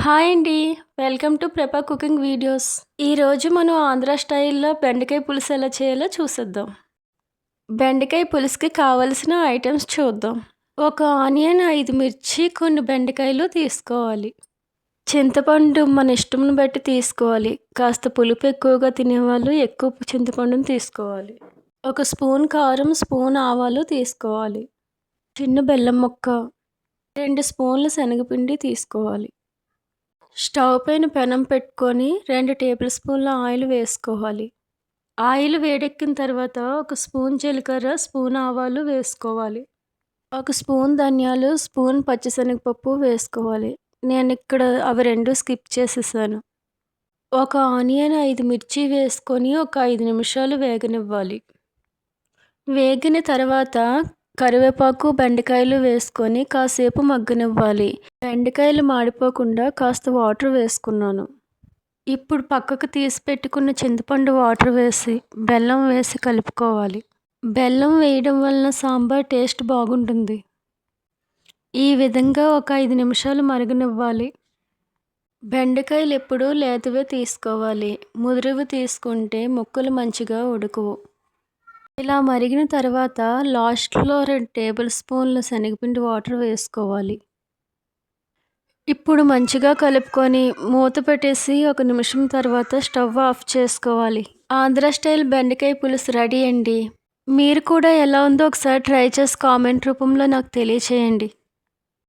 Hi అండి. Welcome to ప్రెపా cooking videos. ఈరోజు మనం ఆంధ్ర స్టైల్లో బెండకాయ పులుసు ఎలా చేయాలో చూసేద్దాం. బెండకాయ పులుసుకి కావలసిన ఐటమ్స్ చూద్దాం. ఒక ఆనియన్ ఐదు మిర్చి కొన్ని బెండకాయలు తీసుకోవాలి. చింతపండు మన ఇష్టంను బట్టి తీసుకోవాలి. కాస్త పులుపు ఎక్కువగా తినేవాళ్ళు ఎక్కువ చింతపండును తీసుకోవాలి. ఒక స్పూన్ కారం స్పూన్ ఆవాలు తీసుకోవాలి. చిన్న బెల్లం ముక్క రెండు స్పూన్ల శనగపిండి తీసుకోవాలి. స్టవ్ పైన పెనం పెట్టుకొని రెండు టేబుల్ స్పూన్ల ఆయిల్ వేసుకోవాలి. ఆయిల్ వేడెక్కిన తర్వాత ఒక స్పూన్ జీలకర్ర స్పూన్ ఆవాలు వేసుకోవాలి. ఒక స్పూన్ ధనియాలు స్పూన్ పచ్చిశనగపప్పు వేసుకోవాలి. నేను ఇక్కడ అవి రెండు స్కిప్ చేసేసాను. ఒక ఆనియన్ ఐదు మిర్చి వేసుకొని ఒక ఐదు నిమిషాలు వేగనివ్వాలి. వేగిన తర్వాత కరివేపాకు బెండకాయలు వేసుకొని కాసేపు మగ్గనివ్వాలి. బెండకాయలు మాడిపోకుండా కాస్త వాటర్ వేసుకున్నాను. ఇప్పుడు పక్కకు తీసి పెట్టుకున్న చింతపండు వాటర్ వేసి బెల్లం వేసి కలుపుకోవాలి. బెల్లం వేయడం వలన సాంబార్ టేస్ట్ బాగుంటుంది. ఈ విధంగా ఒక ఐదు నిమిషాలు మరగనివ్వాలి. బెండకాయలు ఎప్పుడూ లేతవే తీసుకోవాలి. ముదురువి తీసుకుంటే ముక్కలు మంచిగా ఉడకవు. ఇలా మరిగిన తర్వాత లాస్ట్లో రెండు టేబుల్ స్పూన్ల శనగపిండి వాటర్ వేసుకోవాలి. ఇప్పుడు మంచిగా కలుపుకొని మూత పెట్టేసి ఒక నిమిషం తర్వాత స్టవ్ ఆఫ్ చేసుకోవాలి. ఆంధ్ర స్టైల్ బెండకాయ పులుసు రెడీ అండి. మీరు కూడా ఎలా ఉందో ఒకసారి ట్రై చేసి కామెంట్ రూపంలో నాకు తెలియచేయండి.